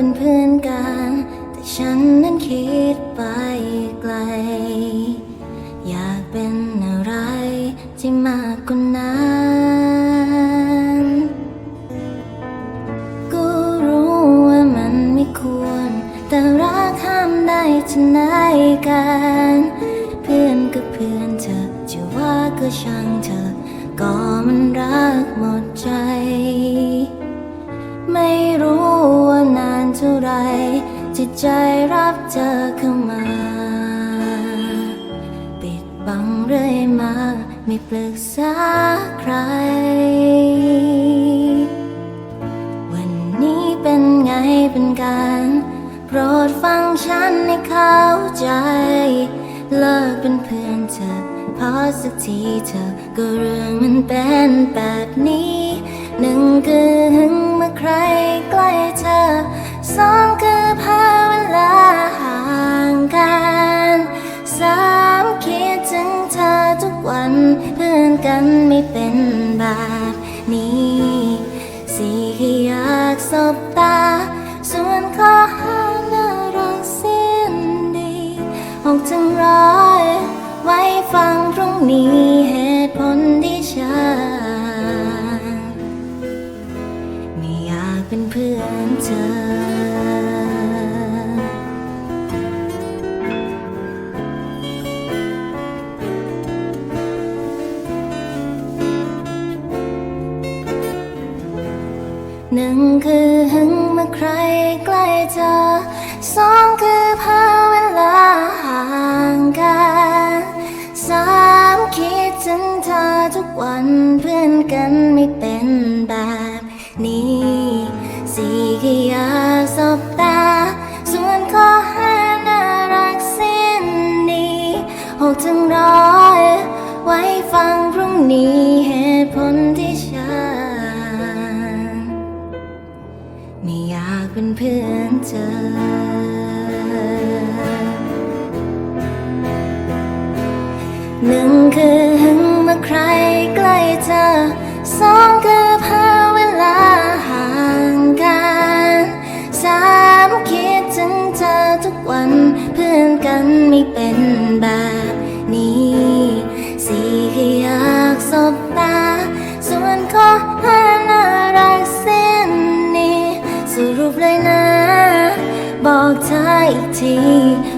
เป็นเพื่อนกัน แต่ฉันนั้นคิดไปไกล อยากเป็นอะไรที่มากกว่านั้นก็รู้ว่ามันไม่ควร แต่รักห้ามได้ที่ไหนกัน เพื่อนก็เพื่อนเธอจะว่าก็ช่างเธอ ก็มันรักหมดใจ ไม่รู้ จิตใจรับเธอเข้ามา ปิดบังเรื่อยมา ไม่ปรึกษาใคร วันนี้เป็นไงเป็นการโปรดฟังฉันให้เข้าใจ เลิกเป็นเพื่อนเธอเพราะสักทีเธอก็เรื่องมันเป็นแบบนี้ หนึ่งคือหึงเมื่อใครใกล้เธอสอง ทุกวันเพื่อนกันไม่เป็นแบบนี้ สิคือยากสบตา ส่วนข้อหาน่ารักสิ้นดีหกถึงร้อยไว้ฟังพรุ่งนี้เหตุผลที่ฉันไม่อยากเป็นเพื่อนเธอ หนึ่งคือหึงเมื่อใครใกล้เธอสองคือพาเวลาห่างกันสามคิดถึงเธอทุกวันเพื่อนกันไม่เป็นแบบนี้สี่คืออยากสบตา ส่วนข้อห้าน่ารักสิ้นดีหกถึงร้อยไว้ฟังพรุ่งนี้ เธอหนึ่งคือหึงเมื่อใครใกล้เธอสองคือพาเวลาห่างกันสามคิดถึงเธอทุกวันเพื่อนกันไม่เป็นแบบนี้ นี้ส